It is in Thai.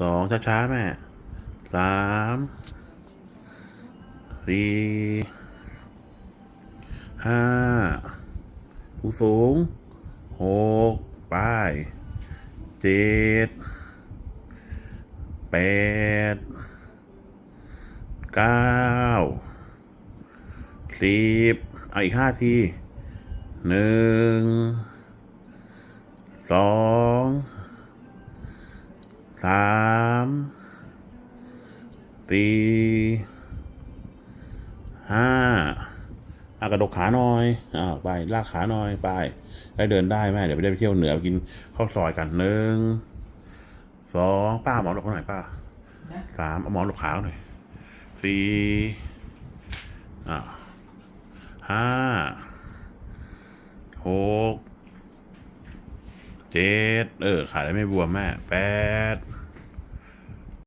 สองช้าๆแม่สามสี่ห้าสูงสูงหกป้ายเจ็ดแปดเก้าสิบเอาอีกห้าทีหนึ่งสอง สามสี่ห้าอากระดกขาหน่อยอ่าไปลากขาหน่อยไป ได้เดินได้แม่เดี๋ยวไปได้ไปเที่ยวเหนือไปกินข้าวซอยกันหนึ่งสองป้าหมอนหลบเขาหน่อยป้าสามเอาหมอนหลบขาหน่อยสี่อ่าห้าหก เจ็ดเออ ขาได้ไม่บวมแม่แปด